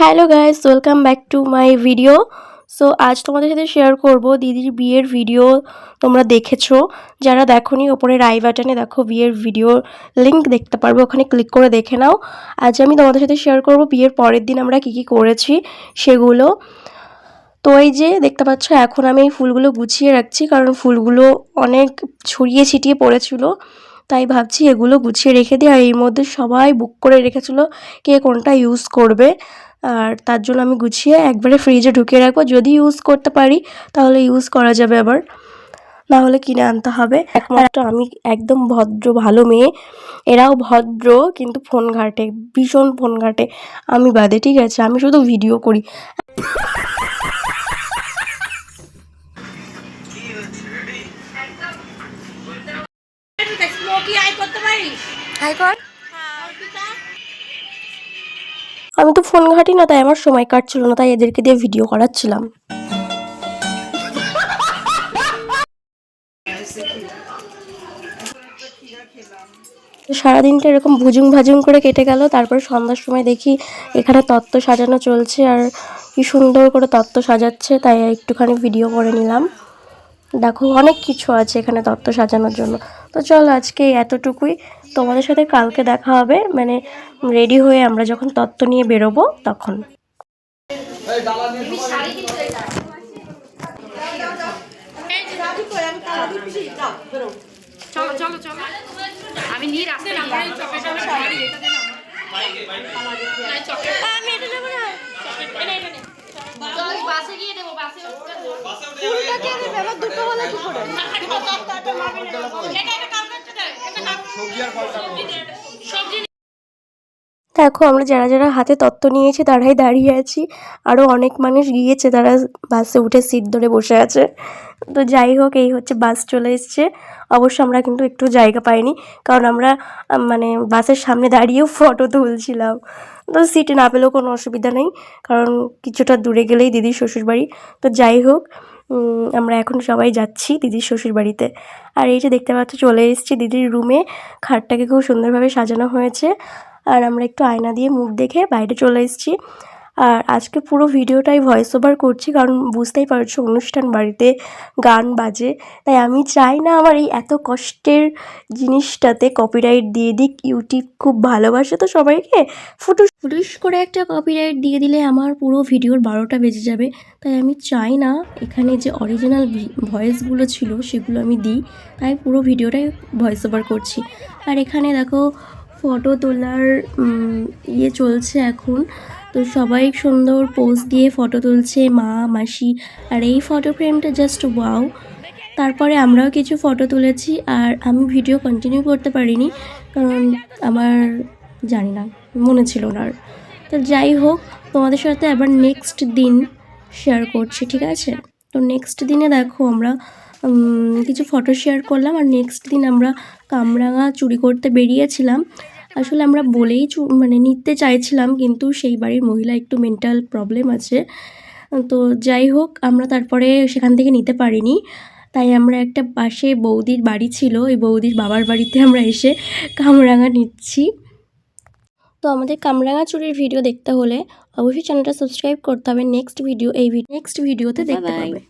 Hello guys, welcome back to my video. So, আজ তোমাদের সাথে শেয়ার করব দিদির বিয়ের ভিডিও তোমরা দেখেছ। যারা দেখোনি, ওপরে রাই বাটনে দেখো বিয়ের ভিডিও লিংক দেখতে পারবে, ওখানে ক্লিক করে দেখে নাও। আজ আমি তোমাদের সাথে শেয়ার করব বিয়ের পরের দিন আমরা কি কি করেছি সেগুলো। তো এই যে, দেখতে পাচ্ছ, এখন আমি এই ফুলগুলো গুছিয়ে রাখছি, কারণ ফুলগুলো অনেক ছড়িয়ে ছিটিয়ে পড়েছিল। তাই ভাবছি এগুলো গুছিয়ে রেখে দিই, আর এর মধ্যে সবাই বুক করে রেখেছিল কে কোনটা ইউজ করবে। আর তার জন্য আমি গুছিয়ে একবারে ফ্রিজে ঢুকিয়ে রাখব। যদি ইউজ করতে পারি, তাহলে ইউজ করা যাবে আবার। না হলে কিনে আনতে হবে। একমাত্র আমি একদম ভদ্র, ভালো মেয়ে। এরাও ভদ্র, কিন্তু ফোন ঘাটে, ভীষণ ফোন ঘাটে। আমি বাদে, ঠিক আছে? আমি শুধু ভিডিও করি। হাই কর আমি তো ফোন ঘাঁটি না, তাই আমার সময় কাটছিল না, তাই এদেরকে দিয়ে ভিডিও করাচ্ছিলাম। সারাদিনটা এরকম ভুজুং ভাজুং করে কেটে গেল, তারপর সন্ধ্যার সময় দেখি এখানে তত্ত্ব সাজানো চলছে, আর কি সুন্দর করে তত্ত্ব সাজাচ্ছে, তাই একটুখানি ভিডিও করে নিলাম। দেখো অনেক কিছু আছে এখানে তত্ত্ব সাজানোর জন্য। তো চল আজকে এতটুকুই। তোমাদের সাথে কালকে দেখা হবে। মানে রেডি হয়ে আমরা যখন তত্ত্ব নিয়ে বেরোবো তখন। আমি কালা দিচ্ছি দাও বেরো চলো চলো চলো আমি নিয়ে রাস্তায় আমি এটা নেব না। বাসে গিয়ে ফুলটা কে দেবে আমার দুটো হলে কি করে দে এটা কাউকে সবজি দেখো, আমরা যারা যারা হাতে তত্ত্ব নিয়েছি, তারাই দাঁড়িয়ে আছি। আরও অনেক মানুষ গিয়েছে, তারা বাসে উঠে সিট ধরে বসে আছে। তো যাই হোক, এই হচ্ছে বাস চলে এসছে। অবশ্য আমরা কিন্তু একটু জায়গা পাইনি, কারণ আমরা মানে বাসের সামনে দাঁড়িয়েও ফটো তুলছিলাম। তো সিটে না পেলেও কোনো অসুবিধা নেই, কারণ কিছুটা দূরে গেলেই দিদির শ্বশুরবাড়ি। তো যাই হোক আমরা এখন সবাই যাচ্ছি দিদির শ্বশুর বাড়িতে আর এই যে দেখতে পাচ্ছ, চলে এসেছি দিদির রুমে খাটটাকে খুব সুন্দরভাবে সাজানো হয়েছে। আর আমরা একটু আয়না দিয়ে মুখ দেখে বাইরে চলে এসেছি। আর আজকে পুরো ভিডিওটাই ভয়েস ওভার করছি কারণ বুঝতেই পারছ অনুষ্ঠান বাড়িতে গান বাজে। তাই আমি চাই না আমার এই এত কষ্টের জিনিসটাতে কপিরাইট দিয়ে দিক ইউটিউব খুব ভালোবাসে তো সবাইকে। ফুটুস ফুটুস করে একটা কপিরাইট দিয়ে দিলে আমার পুরো ভিডিওর বারোটা বেজে যাবে। তাই আমি চাই না এখানে যে অরিজিনাল ভয়েসগুলো ছিল সেগুলো আমি দিই। তাই পুরো ভিডিওটাই ভয়েস ওভার করছি। আর এখানে দেখো ফটো তোলার ইয়ে চলছে এখন। তো সবাই সুন্দর পোজ দিয়ে ফটো তুলছে, মা, মাসি, আর এই ফটো ফ্রেমটা জাস্ট ওয়াও তারপরে আমরাও কিছু ফটো তুলেছি, আর আমি ভিডিও কন্টিনিউ করতে পারিনি, কারণ আমার জানি না, মনে ছিল না তো যাই হোক, তোমাদের সাথে আবার নেক্সট দিন শেয়ার করছি, ঠিক আছে? তো নেক্সট দিনে দেখো আমরা কিছু ফটো শেয়ার করলাম আর নেক্সট দিন আমরা কামরাঙা চুরি করতে বেরিয়েছিলাম। আসলে আমরা বলেই মানে নিতে চাইছিলাম কিন্তু সেই বাড়ির মহিলা একটু মেন্টাল প্রবলেম আছে। তো যাই হোক আমরা তারপরে সেখান থেকে নিতে পারিনি। তাই আমরা একটা পাশে বৌদির বাড়ি ছিল ওই বৌদির বাবার বাড়িতে আমরা এসে কামরাঙা নিচ্ছি। তো আমাদের কামরাঙা চুরির ভিডিও দেখতে হলে অবশ্যই চ্যানেলটা সাবস্ক্রাইব করতে হবে। নেক্সট ভিডিও এই নেক্সট ভিডিওতে দেখতে পাবে।